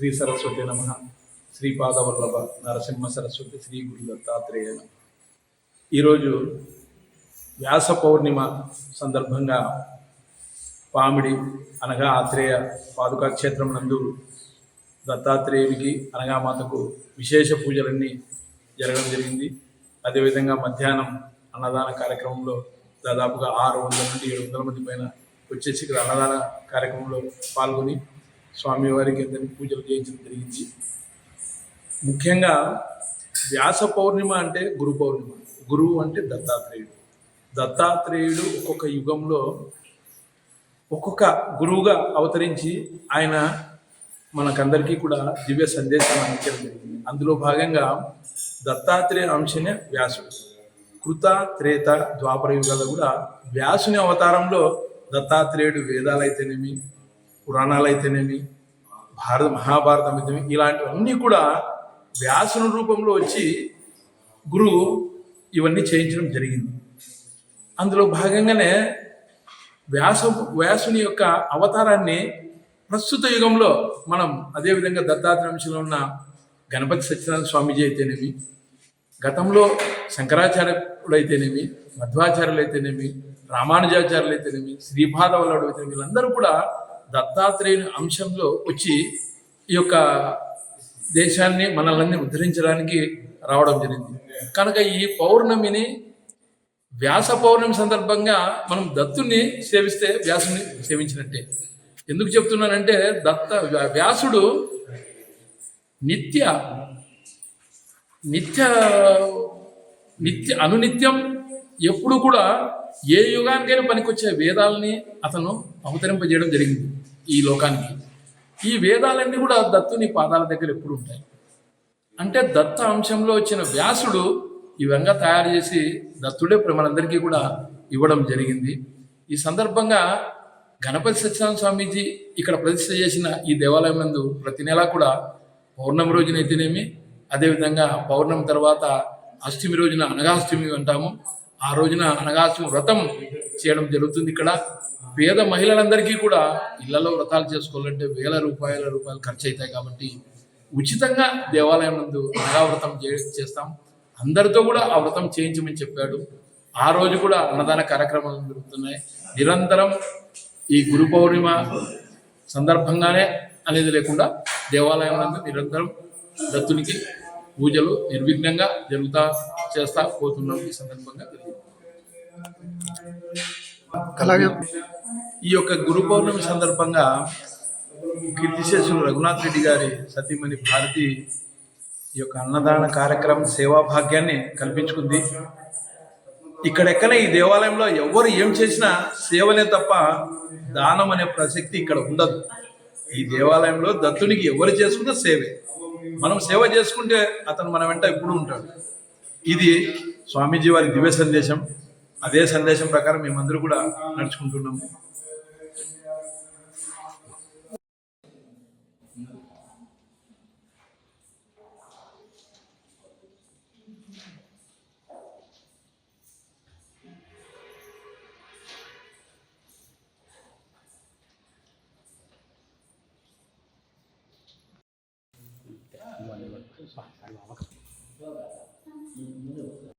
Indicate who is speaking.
Speaker 1: శ్రీ సరస్వతి నమ. శ్రీపాదవల్లభ నరసింహ సరస్వతి శ్రీ గురు దత్తాత్రేయ ఈరోజు వ్యాస పౌర్ణిమ సందర్భంగా పామిడి అనగా ఆత్రేయ పాదుకా క్షేత్రం నందు దత్తాత్రేయునికి అనగా మాతకు విశేష పూజలన్నీ జరగడం జరిగింది. అదేవిధంగా మధ్యాహ్నం అన్నదాన కార్యక్రమంలో దాదాపుగా ఆరు వందల నుండి ఏడు వందల మంది పైన వచ్చేసి ఇక్కడ అన్నదాన కార్యక్రమంలో పాల్గొని స్వామివారికి అందరికీ పూజలు చేయించడం జరిగింది. ముఖ్యంగా వ్యాస పౌర్ణిమ అంటే గురు పౌర్ణిమ. గురువు అంటే దత్తాత్రేయుడు. దత్తాత్రేయుడు ఒక్కొక్క యుగంలో ఒక్కొక్క గురువుగా అవతరించి ఆయన మనకందరికీ కూడా దివ్య సందేశం అందించడం జరిగింది. అందులో భాగంగా దత్తాత్రేయ అంశనే వ్యాసుడు. కృత త్రేత ద్వాపర యుగాలు కూడా వ్యాసుని అవతారంలో దత్తాత్రేయుడు వేదాలైతేనేమి పురాణాలు అయితేనేమి భారత మహాభారతం అయితేనేమి ఇలాంటివన్నీ కూడా వ్యాసన రూపంలో వచ్చి గురువు ఇవన్నీ చేయించడం జరిగింది. అందులో భాగంగానే వ్యాస వ్యాసుని యొక్క అవతారాన్ని ప్రస్తుత యుగంలో మనం అదేవిధంగా దత్తాత్రంశంలో ఉన్న గణపతి సత్యనారాయణ స్వామీజీ అయితేనేమి గతంలో శంకరాచార్యుడు అయితేనేమి మధ్వాచార్యులు అయితేనేమి రామానుజాచార్యులు అయితేనేమి శ్రీపాద వల్లడు అయితేనేమి వీళ్ళందరూ కూడా దత్తాత్రేయుని అంశంలో వచ్చి ఈ యొక్క దేశాన్ని మనల్ని ఉద్ధరించడానికి రావడం జరిగింది. కనుక ఈ పౌర్ణమిని వ్యాస పౌర్ణమి సందర్భంగా మనం దత్తుని సేవిస్తే వ్యాసుని సేవించినట్టే. ఎందుకు చెప్తున్నానంటే దత్త వ్యా- వ్యాసుడు నిత్య నిత్య నిత్య అనునిత్యం ఎప్పుడు కూడా ఏ యుగానికైనా పనికొచ్చే వేదాలని అతను అవతరింపజేయడం జరిగింది ఈ లోకానికి. ఈ వేదాలన్నీ కూడా దత్తుని పాదాల దగ్గర ఎప్పుడు ఉంటాయి. అంటే దత్త అంశంలో వచ్చిన వ్యాసుడు ఈ విధంగా తయారు చేసి దత్తుడే మనందరికీ కూడా ఇవ్వడం జరిగింది. ఈ సందర్భంగా గణపతి సత్యనారాయణ స్వామీజీ ఇక్కడ ప్రతిష్ట చేసిన ఈ దేవాలయం నందు ప్రతి నెలా కూడా పౌర్ణమి రోజున అయితేనేమి అదేవిధంగా పౌర్ణమి తర్వాత అష్టమి రోజున అనగాష్టమి అంటాము. ఆ రోజున అనగాష్టమి వ్రతం చేయడం జరుగుతుంది ఇక్కడ. పేద మహిళలందరికీ కూడా ఇళ్ళలో వ్రతాలు చేసుకోవాలంటే వేల రూపాయల రూపాయలు ఖర్చు అవుతాయి కాబట్టి ఉచితంగా దేవాలయం నందు అనగావ్రతం చే- చేస్తాం. అందరితో కూడా ఆ వ్రతం చేయించమని చెప్పాడు. ఆ రోజు కూడా అన్నదాన కార్యక్రమాలు జరుగుతున్నాయి. నిరంతరం ఈ గురు పౌర్ణిమ సందర్భంగానే అనేది లేకుండా దేవాలయం నందు నిరంతరం దత్తునికి పూజలు నిర్విఘ్నంగా జరుగుతా చేస్తా పోతున్నాం ఈ సందర్భంగా
Speaker 2: అలాగే.
Speaker 1: ఈ యొక్క గురు పౌర్ణమి సందర్భంగా కీర్తిశేషులు రఘునాథ్ రెడ్డి గారి సతీమణి భారతి ఈ యొక్క అన్నదాన కార్యక్రమం సేవా భాగ్యాన్ని కల్పించుకుంది. ఇక్కడెక్కడ ఈ దేవాలయంలో ఎవరు ఏం చేసినా సేవలే తప్ప దానం అనే ప్రసక్తి ఇక్కడ ఉండదు. ఈ దేవాలయంలో దత్తునికి ఎవరు చేసుకున్నా సేవే. మనం సేవ చేసుకుంటే అతను మన వెంట ఎప్పుడు ఉంటాడు. ఇది స్వామీజీ వారి దివ్య సందేశం. అదే సందేశం ప్రకారం మేమందరూ కూడా నడుచుకుంటున్నాము 放你没有